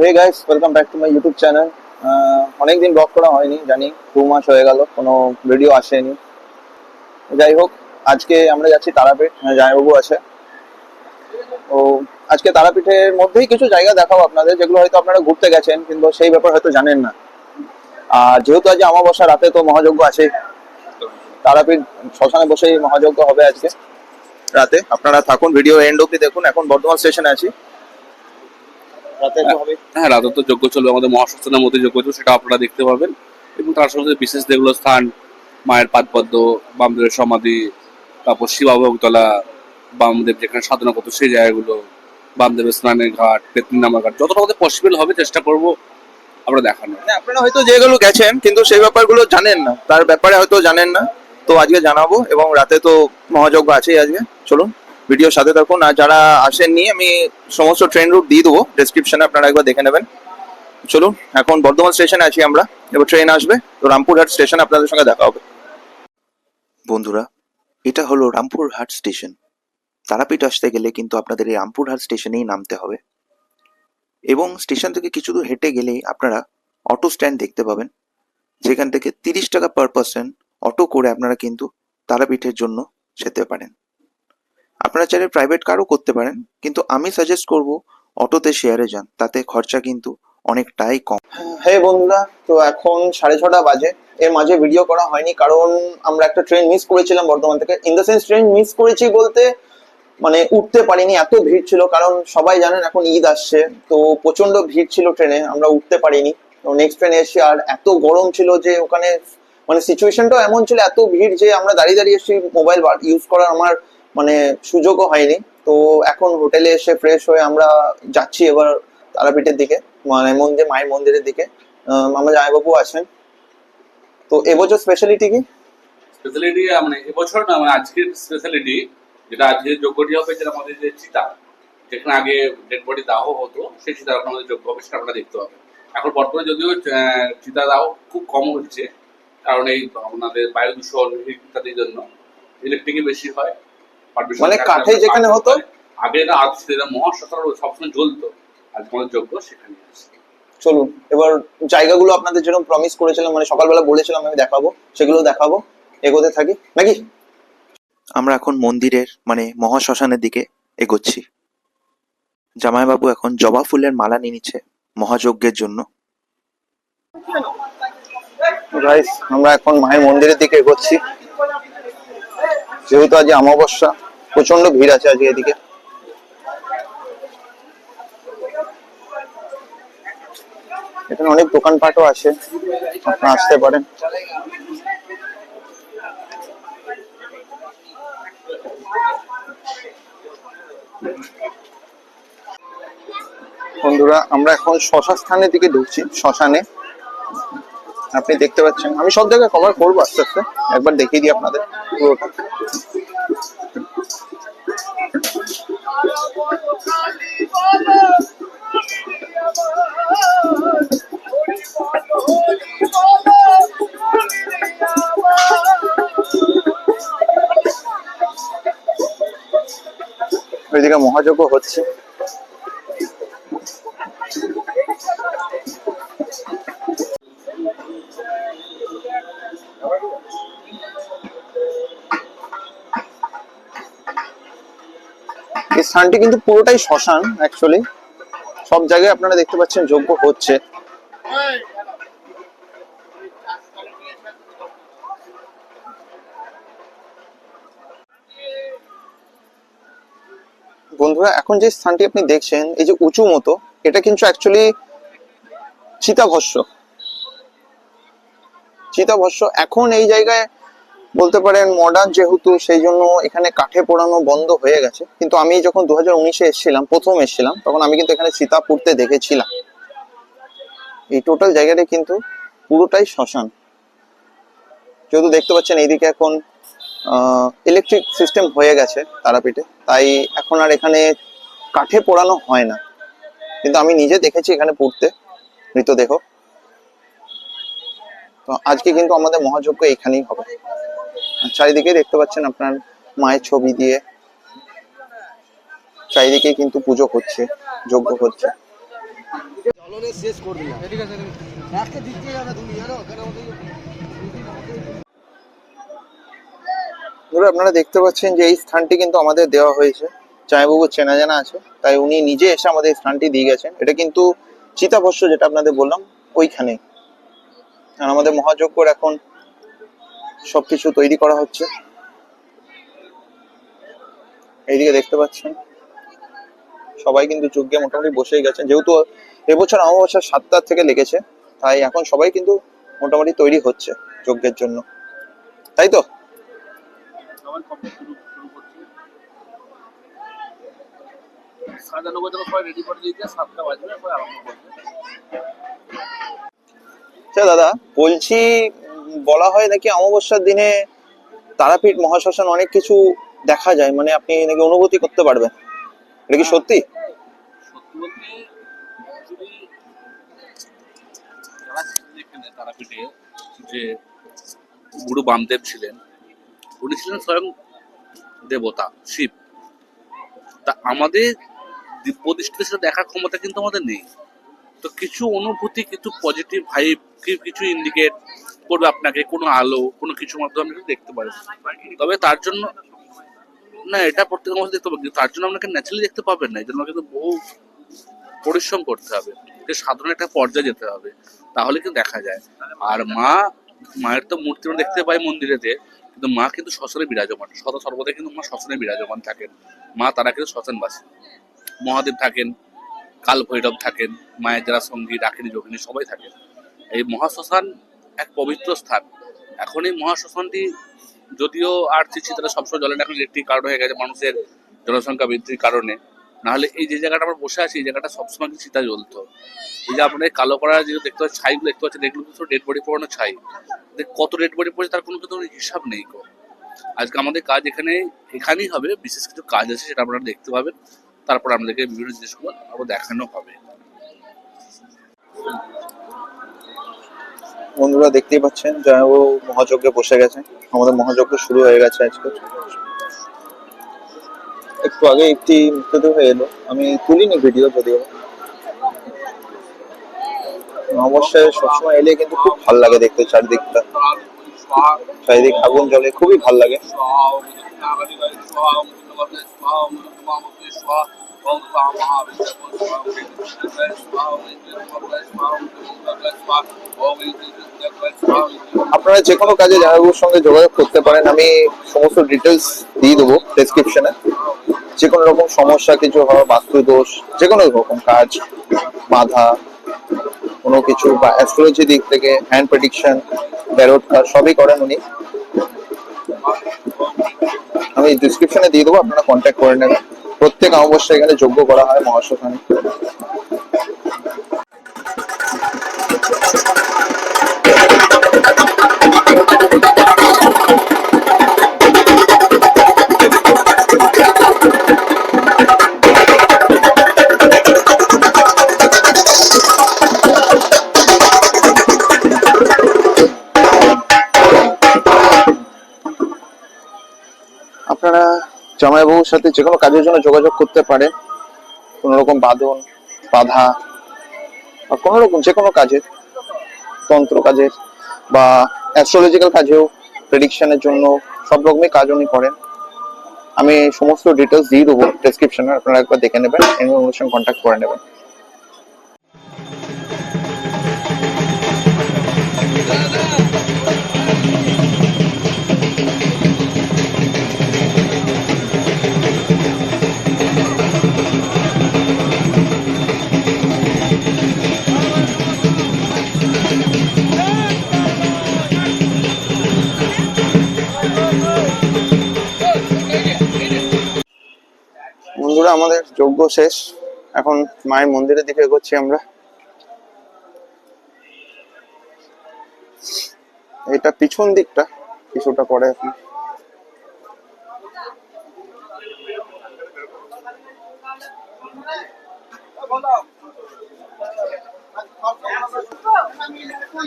Hey guys welcome back to my YouTube channel অনেকদিন vlog করা হয়নি জানি দু মাস হয়ে গেল কোনো ভিডিও আসেনি। যাই হোক আজকে আমরা যাচ্ছি তারাপীঠ আহ, জামাইবাবু আছে। ও আজকে তারাপীঠের মধ্যেই কিছু জায়গা দেখাবো আপনাদের যেগুলো হয়তো আপনারা ঘুরতে গেছেন কিন্তু সেই ব্যাপার হয়তো জানেন না। আর যেহেতু আজ অমাবস্যা রাতে তো মহাযজ্ঞ আছে তারাপীঠ শ্মশানে বসেই মহাযজ্ঞ হবে আজকে রাতে। আপনারা থাকুন ভিডিও এন্ড অব্দি দেখুন। এখন বর্ধমান স্টেশনে আছি। হ্যাঁ রাতে তো যজ্ঞ চলবে আমাদের মহাশ্মশানের মধ্যে যজ্ঞ চলবে সেটা আপনারা দেখতে পাবেন। এবং তার সঙ্গে বিশেষ যেগুলো স্থান মায়ের পাদপদ্ম বামদেবের সমাধি তারপর শিবাভোগতলা বামদেব যেখানে সাধনা করতো সেই জায়গাগুলো বামদেবের স্নানের ঘাট পেতনি নামার ঘাট যতটা আমাদের পসিবল হবে চেষ্টা করব আমরা দেখানোর। মানে আপনারা হয়তো যেগুলো গেছেন কিন্তু সেই ব্যাপারগুলো জানেন না। তার ব্যাপারে হয়তো জানেন না। তো আজকে জানাব এবং রাতে তো মহাযজ্ঞ আছেই আজকে। চলুন। ভিডিওর সাথে থাকুন। আর যারা আসেননি, আমি সমস্ত ট্রেন রুট দিয়ে দেবো। ডেসক্রিপশনে আপনারা একবার দেখে নেবেন। চলুন, এখন বর্ধমান স্টেশনে আছি আমরা। এবার ট্রেন আসবে, তো রামপুরহাট স্টেশন আপনাদের সঙ্গে দেখা হবে। বন্ধুরা, এটা হলো রামপুরহাট স্টেশন তারাপীঠ আসতে গেলে কিন্তু আপনাদের এই রামপুরহাট স্টেশনেই নামতে হবে। এবং স্টেশন থেকে কিছু দূর হেঁটে গেলেই আপনারা অটো স্ট্যান্ড দেখতে পাবেন। যেখান থেকে তিরিশ টাকা পার পার্সন অটো করে আপনারা কিন্তু তারাপীঠের জন্য যেতে পারেন। আপনারা চাইলে প্রাইভেট কারও করতে পারেন, কিন্তু আমি সাজেস্ট করব অটোতে শেয়ারে যান, তাতে খরচা কিন্তু অনেকটাই কম। হে বন্ধুরা, তো এখন সাড়ে ছটা বাজে। এর মাঝে ভিডিও করা হয়নি, কারণ আমরা একটা ট্রেন মিস করেছিলাম বর্ধমান থেকে। In the sense train miss করেছি বলতে মানে উঠতে পারিনি, এত ভিড় ছিল, কারণ সবাই জানেন এখন ঈদ আসছে, তো প্রচণ্ড ভিড় ছিল ট্রেনে আমরা উঠতে পারিনি। নেক্সট ট্রেনে এসে আর এত গরম ছিল যে ওখানে মানে সিচুয়েশনটাও এমন ছিল, এত ভিড় যে আমরা দাঁড়িয়ে দাঁড়িয়ে এসে মোবাইল ইউজ করার আমার মানে সুযোগও হয়নি। তো এখন হোটেলে এসে ফ্রেশ হয়ে আমরা যাচ্ছি এবার তারাপীঠের দিকে মানে মন্দির, মায়ের মন্দিরের দিকে। আমার জামাইবাবু আছেন। তো এবছর স্পেশালিটি কি? স্পেশালিটি মানে এবছর না মানে আজকের স্পেশালিটি যেটা আজকে যজ্ঞটি হবে যেটা আমাদের যে চিতা, যেখানে আগে ডেড বডি দাহ হতো, সেই চিতা আমাদের যজ্ঞ হবে সেটা আপনারা দেখতে পাবেন এখন বর্তমানে যদিও চিতা দাহ খুব কম হচ্ছে, কারণ এই আমাদের বায়ু দূষণ ইত্যাদির জন্য ইলেকট্রিকই বেশি হয়। মানে কাঠে যেখানে হতো? আগে সেটা মহাশ্মশান সবসময় জ্বলতো। আজ আমাদের যজ্ঞ সেখানে আছে চলুন এবার জায়গাগুলো আপনাদের যেরকম প্রমিস করেছিলাম মানে সকালবেলা বলেছিলাম আমি দেখাবো সেগুলো দেখাবো এগোতে থাকি। নাকি? আমরা এখন মন্দিরের মানে মহাশ্মশানের দিকে এগোচ্ছি। জামাইবাবু এখন জবা ফুলের মালা নিয়ে নিচ্ছে মহাযজ্ঞের জন্য। আমরা এখন মায়ের মন্দিরের দিকে এগোচ্ছি। যেহেতু আজ অমাবস্যা প্রচণ্ড ভিড় আছে আজকে এদিকে। এখানে অনেক দোকানপাটও আছে, আপনারা আসতে পারেন। বন্ধুরা, আমরা এখন শ্মশা স্থানের দিকে ঢুকছি, শ্মশানে। আপনি দেখতে পাচ্ছেন, আমি সব জায়গায় কভার করব আস্তে আস্তে, একবার দেখিয়ে দিই আপনাদের পুরোটা। ওইদিকে মহাযজ্ঞ হচ্ছে। স্থানটি কিন্তু পুরোটাই শ্মশান অ্যাকচুয়ালি সব জায়গায় আপনারা দেখতে পাচ্ছেন যজ্ঞ হচ্ছে। বন্ধুরা, এখন যে স্থানটি আপনি দেখছেন, এই যে উঁচু মতো, এটা কিন্তু অ্যাকচুয়ালি চিতাভস্য চিতাভস্য এখন এই জায়গায় বলতে পারেন মডার্ন যেহেতু সেই জন্য এখানে কাঠে পোড়ানো বন্ধ হয়ে গেছে। কিন্তু আমি যখন দু হাজার উনিশে এসেছিলাম, প্রথম এসেছিলাম, তখন আমি কিন্তু এখানে সীতা পুড়তে দেখেছিলাম। এই টোটাল জায়গাটা কিন্তু পুরোটাই শ্মশান। যেহেতু দেখতে পাচ্ছেন এইদিকে এখন ইলেকট্রিক সিস্টেম হয়ে গেছে তারাপীঠে। তাই এখন আর এখানে কাঠে পোড়ানো হয় না। কিন্তু আমি নিজে দেখেছি এখানে পুড়তে। মৃতদেহ। তো আজকে কিন্তু আমাদের মহাযজ্ঞ এখানেই হবে। চারিদিকে দেখতে পাচ্ছেন আপনার মায়ের ছবি দিয়ে। চারিদিকে কিন্তু পুজো হচ্ছে যজ্ঞ হচ্ছে আপনারা দেখতে পাচ্ছেন যে এই স্থানটি কিন্তু আমাদের দেওয়া হয়েছে। জামাইবাবু চেনা জানা আছে তাই উনি নিজে এসে আমাদের এই স্থানটি দিয়ে গেছেন। এটা কিন্তু চিতাভস্য যেটা আপনাদের বললাম ওইখানে আর আমাদের মহাযজ্ঞর এখন সবকিছু তৈরি করা হচ্ছে। এইদিকে দেখতে পাচ্ছেন সবাই কিন্তু যজ্ঞে মোটামুটি বসেই গেছেন। যেহেতু এবছর অমাবস্যা সাতটার থেকে লেগেছে তাই এখন সবাই কিন্তু মোটামুটি তৈরি হচ্ছে যজ্ঞের জন্য। তাই তো? আচ্ছা দাদা বলছি বলা হয় নাকি অমাবস্যার দিনে তারাপীঠ মহাশ্মশান অনেক কিছু দেখা যায় মানে আপনি নাকি অনুভূতি করতে পারবেন? এটা কি সত্যি? সত্যি তারাপীঠে যে গুরু বামদেব ছিলেন উনি ছিলেন স্বয়ং দেবতা শিব। তা আমাদের দিব্য সেটা দেখার ক্ষমতা কিন্তু আমাদের নেই। তো কিছু অনুভূতি কিছু পজিটিভ ভাইব কিছু ইন্ডিকেট করবে আপনাকে কোনো আলো, কোনো কিছুর মাধ্যমে আপনি দেখতে পারেন। তবে তার জন্য, না, এটা প্রত্যেক মানুষ দেখতে পাবেন তার জন্য আপনাকে ন্যাচারালি দেখতে পাবেন না। এই জন্য কিন্তু বহু পরিশ্রম করতে হবে। সাধারণ একটা পর্যায়ে যেতে হবে, তাহলে কিন্তু দেখা যায়। আর মা, মায়ের তো মূর্তি আমরা দেখতে পাই মন্দিরেতে, কিন্তু মা কিন্তু শ্মশানে বিরাজমান। সদা সর্বদা কিন্তু মা শ্মশানে বিরাজমান থাকেন। মা, তারা কিন্তু শ্মশানবাসী। মহাদেব থাকেন কাল ভৈরব থাকেন, মায়ের যারা সঙ্গী ডাকিনী যোগিনী সবাই থাকেন। এই মহাশ্মশান পবিত্র স্থান। এখন এই মহাশ্মশানটি যদিও আর চিত্রা সবসময় জলে এখন একটি কারণ হয়ে গেছে মানুষের জনসংখ্যা বৃদ্ধির কারণে। নাহলে এই যে জায়গাটা আমরা বসে আছি, এই জায়গাটা সবসময় কিন্তু চিতা জ্বলতো এই যে আপনার কালো করা যে দেখতে পাচ্ছেন, ছাইগুলো দেখতে পাচ্ছেন, এগুলো কিন্তু ডেড বডি পড়ানো ছাই। কত ডেড বডি পড়েছে তার কোনো কিন্তু হিসাব নেই কো আজকে আমাদের কাজ এখানে, এখানেই হবে, বিশেষ কিছু কাজ আছে সেটা আপনারা দেখতে পাবেন। তারপর আপনাদেরকে বিভিন্ন জিনিসগুলো আরও দেখানো হবে। বন্ধুরা দেখতেই পাচ্ছেন জয়বাবু মহাযজ্ঞে বসে গেছে। আমাদের মহাযজ্ঞ শুরু হয়ে গেছে আজকে। একটু আগে একটি হয়ে এলো। আমি তুলিনি ভিডিও যদিও। অবশ্যই সবসময় এলে কিন্তু খুব ভালো লাগে দেখতে চারিদিকটা। চারিদিক আগুন জ্বলে, খুবই ভালো লাগে। আপনারা যে কোনো কাজে জামাইবাবুর সঙ্গে যোগাযোগ করতে পারেন, আমি সমস্ত ডিটেলস দিয়ে দেবো ডেসক্রিপশনে যে কোনো রকম সমস্যা, কিছু হওয়া বাস্তু দোষ, যে কোনো রকম কাজ, বাধা, কোনো কিছু বা অ্যাস্ট্রোলজি দিক থেকে হ্যান্ড প্রেডিকশন ব্যারোট সবই করেন উনি। আমি ডিসক্রিপশনে দিয়ে দেবো, আপনারা কন্ট্যাক্ট করে নেবেন। প্রত্যেক অমাবস্যা এখানে যোগ্য করা হয় মহাশ্মশানে। আপনারা জামাইবাবুর সাথে যে কোনো কাজের জন্য যোগাযোগ করতে পারেন। কোনো রকম বাঁধন, বাধা বা কোনো রকম যে কোনো কাজের, তন্ত্র কাজের বা অ্যাস্ট্রোলজিক্যাল কাজেও প্রেডিকশনের জন্য সব রকমই কাজ উনি করেন। আমি সমস্ত ডিটেলস দিয়ে দেবো ডেসক্রিপশনে আপনারা একবার দেখে নেবেন এবং অনুষ্ঠান কন্ট্যাক্ট করে নেবেন। বন্ধুরা, আমাদের যজ্ঞ শেষ। এখন মায়ের মন্দিরের দিকে এগোচ্ছি আমরা। এটা পিছন দিকটা, কিছুটা পরে এখন।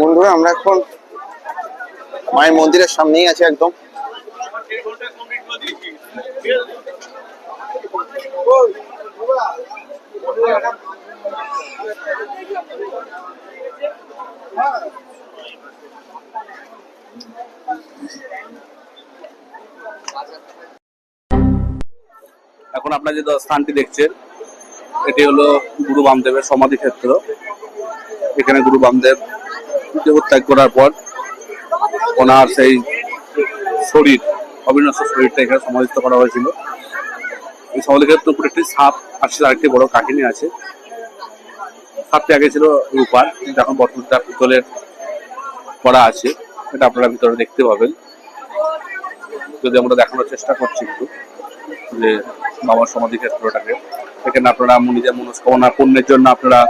বন্ধুরা, আমরা এখন মায়ের মন্দিরের সামনেই আছি একদম। এখন আপনার যে স্থানটি দেখছেন, এটি হলো গুরু বামদেবের সমাধি ক্ষেত্র। এখানে গুরু বামদেব দেহত্যাগ করার পর ওনার সেই শরীর অবিনশ্বর শরীরটা এখানে সমাধিত করা হয়েছিল। এই সমাধি ক্ষেত্রের উপরে একটি সাপ সেটা আরেকটি বড় কাহিনী আছে। সাপটি আগে ছিল রূপার, কিন্তু এখন বর্তমানটা পিতলের করা আছে। এটা আপনারা ভিতরে দেখতে পাবেন। যদি আমরা দেখানোর চেষ্টা করছি একটু, যে বাবার সমাধি ক্ষেত্রটাকে সেখানে আপনারা নিজের মনস্কামনা পূর্ণের জন্য আপনারা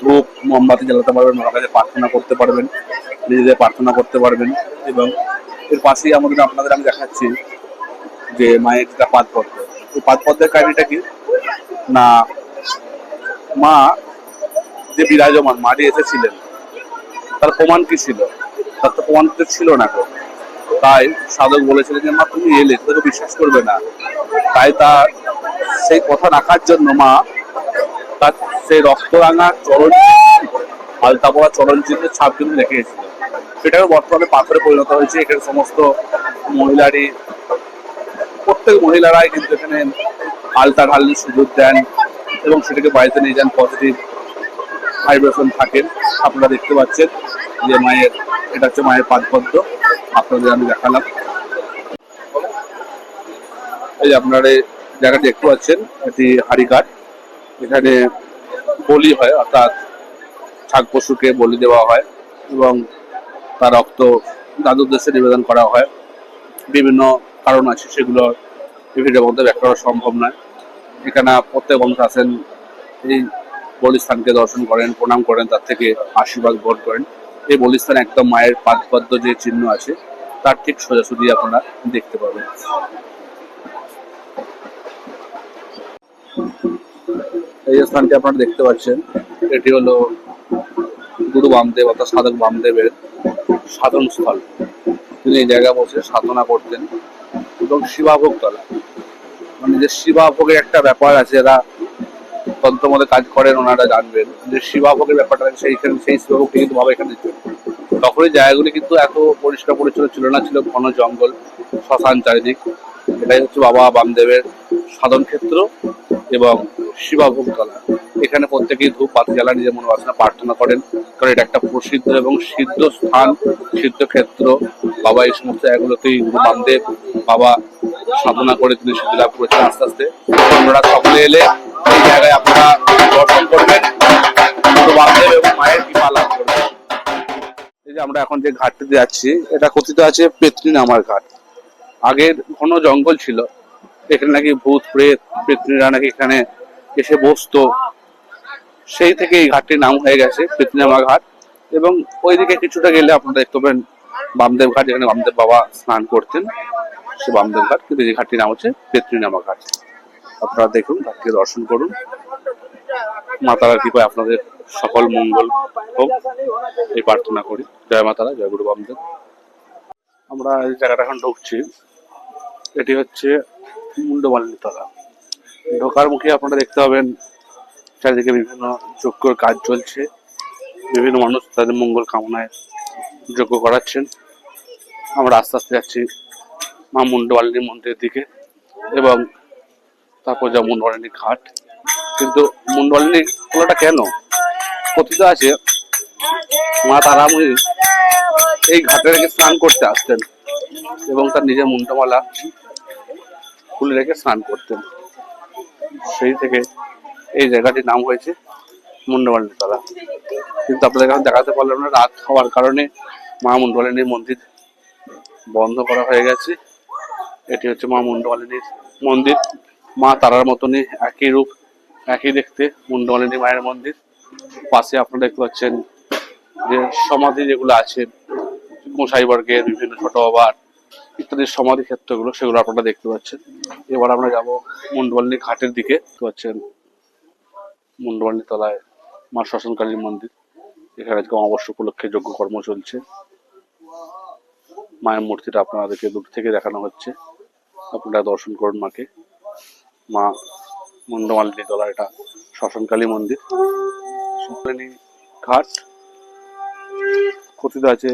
ধূপ, মোমবাতি জ্বালাতে পারবেন, মার কাছে প্রার্থনা করতে পারবেন, নিজেদের প্রার্থনা করতে পারবেন এবং এর পাশেই আমাদের আপনাদের আমি দেখাচ্ছি যে মায়ের যেটা পাদপদ্ম। এই পাদপদ্মের কাহিনীটা কি? না, মা যে বিরাজমান মাটি এসেছিলেন, তার প্রমাণ কি ছিল? তার তো প্রমাণ তো ছিল না তাই সাধক বলেছিলেন যে, মা, তুমি এলে, তোকে বিশ্বাস করবে না। তাই তার সেই কথা রাখার জন্য মা, তার সেই রক্তরাঙা চরণ আলতা পড়া চিহ্নের ছাপ কিন্তু রেখে সেটাকে বর্তমানে পাথরে পরিণত হয়েছে, এখানে সমস্ত মহিলারই, প্রত্যেক মহিলারাই কিন্তু এখানে আলতা ঢাললে সুযোগ দেন এবং সেটাকে বাড়িতে নিয়ে যান পজিটিভ ভাইব্রেশন থাকেন আপনারা দেখতে পাচ্ছেন যে মায়ের, এটা হচ্ছে মায়ের পাদপদ্ম। আপনাদের আমি দেখালাম। এই আপনারা জায়গাটি দেখতে পাচ্ছেন, এটি হাড়িঘাট। এখানে বলি হয়, অর্থাৎ ছাগ পশুকে বলি দেওয়া হয় এবং তার রক্ত দাদুর দেশে নিবেদন করা হয়। বিভিন্ন কারণ আছে, সেগুলো ভিডিওর মধ্যে ব্যাখ্যা করা সম্ভব নয়। এখানে প্রত্যেক মানুষ আসেন এই বলিস্থানকে দর্শন করেন, প্রণাম করেন, তার থেকে আশীর্বাদ গ্রহণ করেন। এই বলিস্থানে একদম মায়ের পাদপদ্ম যে চিহ্ন আছে, তার ঠিক সোজাসুজি আপনারা দেখতে পাবেন। এই যে স্থানটি আপনারা দেখতে পাচ্ছেন, এটি হলো গুরু বামদেব অর্থাৎ সাধক বামদেবের সাধন স্থল তিনি এই জায়গায় বসে সাধনা করতেন এবং শিবাভোগ তলা মানে যে শিবাভোগের একটা ব্যাপার আছে তন্ত্র মধ্যে কাজ করেন, ওনারা জানবেন যে শিবাভোগের ব্যাপারটা সেইখানে সেই শিবাভোগটি কিন্তু ভাবে এখানে দিতেন তখন এই জায়গাগুলি কিন্তু এত পরিষ্কার পরিচ্ছন্ন ছিল না, ছিল ঘন জঙ্গল, শ্মশান চারিদিক। এটাই হচ্ছে বাবা বামদেবের সাধন ক্ষেত্র এবং শিবাভোগ তলা এখানে প্রত্যেকেই ধূপ, পাতি জ্বালা নিজের মনোবাসনা প্রার্থনা করেন, কারণ এটা একটা প্রসিদ্ধ এবং সিদ্ধ স্থান, সিদ্ধ ক্ষেত্র। বাবা এই সমস্ত জায়গাগুলোতেই গুরু বাবা সাধনা করে তিনি সিদ্ধি লাভ করেছেন আস্তে আস্তে। আপনারা সকলে এলে এই জায়গায় আপনারা দর্শন করবেন। গুরু এবং মায়ের কৃপা লাভ করবেন। এই যে আমরা এখন যে ঘাটটিতে যাচ্ছি, এটা কথিত আছে পেতনি নামার ঘাট। আগের ঘন জঙ্গল ছিল এখানে নাকি ভূত, প্রেত পেতনিরা নাকি এখানে এসে বসতো। সেই থেকে এই ঘাটটির নাম হয়ে গেছে পেতনিনামা ঘাট। এবং ওইদিকে কিছুটা গেলে আপনারা দেখতে পাবেন বামদেব ঘাট, যেখানে বামদেব বাবা স্নান করতেন। সে বামদেব ঘাট, কিন্তু এই ঘাটটির নাম হচ্ছে পেতনিনামা ঘাট। আপনারা দেখুন, ঘাটকে দর্শন করুন। মাতারার কৃপায় আপনাদের সকল মঙ্গল হোক। এই প্রার্থনা করি। জয় মাতারা, জয় গুরু বামদেব। আমরা এই জায়গাটা এখন ঢুকছি। এটি হচ্ছে মুন্ডমালিনী তলা ঢোকার মুখে আপনারা দেখতে পাবেন, চারিদিকে বিভিন্ন যজ্ঞর কাজ চলছে। বিভিন্ন মানুষ তাদের মঙ্গল কামনায় যজ্ঞ করাচ্ছেন। আমরা আস্তে আস্তে যাচ্ছি মা মুন্ডমালিনী মন্দিরের দিকে এবং তারপর যা মুন্ডমালিনী ঘাট। কিন্তু মুন্ডমালিনী তোলাটা কেন? কথিত আছে, মা তারাময়ী এই ঘাটে রেখে স্নান করতে আসতেন এবং তার নিজের মুন্ডমালা খুলে রেখে স্নান করতেন। সেই থেকে এই জায়গাটির নাম হয়েছে মুন্ডমালিনী তলা কিন্তু আপনাদের এখন দেখাতে পারলাম না, রাত হওয়ার কারণে মা মুন্ডমালিনীর মন্দির বন্ধ করা হয়ে গেছে। এটি হচ্ছে মা মুন্ডমালিনীর মন্দির। মা তারার মতনই একই রূপ, একই দেখতে মুন্ডমালিনী মায়ের মন্দির। পাশে আপনারা দেখতে পাচ্ছেন যে সমাধি যেগুলো আছে গোসাই বর্গের বিভিন্ন ছোট বাবার ইত্যাদি সমাধি ক্ষেত্রগুলো, সেগুলো আপনারা দেখতে পাচ্ছেন। এবার আমরা যাব মুন্ডমালিনী ঘাটের দিকে। দেখতে পাচ্ছেন মুন্ডমালিনী তলায় মা শ্মশানকালীর মন্দির। এখানে আজকে অমাবস্যা উপলক্ষে যজ্ঞ কর্ম চলছে। মায়ের মূর্তিটা আপনাদেরকে দূর থেকে দেখানো হচ্ছে। আপনারা দর্শন করুন মাকে। মা মুন্ডমালিনী তলা এটা শ্মশানকালী মন্দির। শ্মশানী ঘাট। কথিত আছে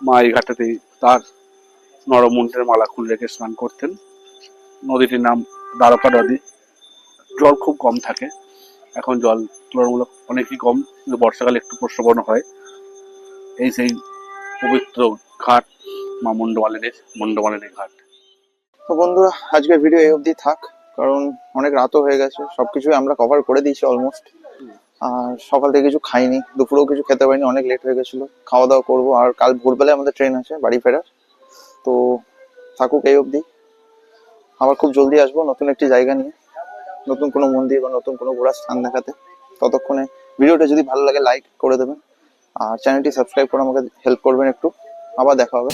মা এই ঘাটাতেই তার নরমুন্ডের মালা খুলে রেখে স্নান করতেন। নদীটির নাম দ্বারকা নদী। জল খুব কম থাকে। এখন জল তুলনামূলক অনেকই কম, কিন্তু বর্ষাকালে একটু প্রশ্নবর্ণ হয়। এই সেই পবিত্র ঘাট, মা মন্ডমালিনীর মন্ডমালিনী ঘাট। তো বন্ধুরা, আজকের ভিডিও এই অবধি থাক, কারণ অনেক রাতও হয়ে গেছে। সবকিছুই আমরা কভার করে দিয়েছি অলমোস্ট আর সকাল থেকে কিছু খাইনি, দুপুরেও কিছু খেতে পারিনি, অনেক লেট হয়ে গেছিল। খাওয়া দাওয়া করব। আর কাল ভোরবেলায় আমাদের ট্রেন আছে, বাড়ি ফেরার। তো থাকুক এই অবধি। আবার খুব জলদি আসব নতুন একটি জায়গা নিয়ে। নতুন কোনো মন্দির বা নতুন কোনো ঘোরার স্থান দেখাতে। ততক্ষণে ভিডিওটা যদি ভালো লাগে লাইক করে দেবেন। আর চ্যানেলটি সাবস্ক্রাইব করে আমাকে হেল্প করবেন একটু। আবার দেখা হবে।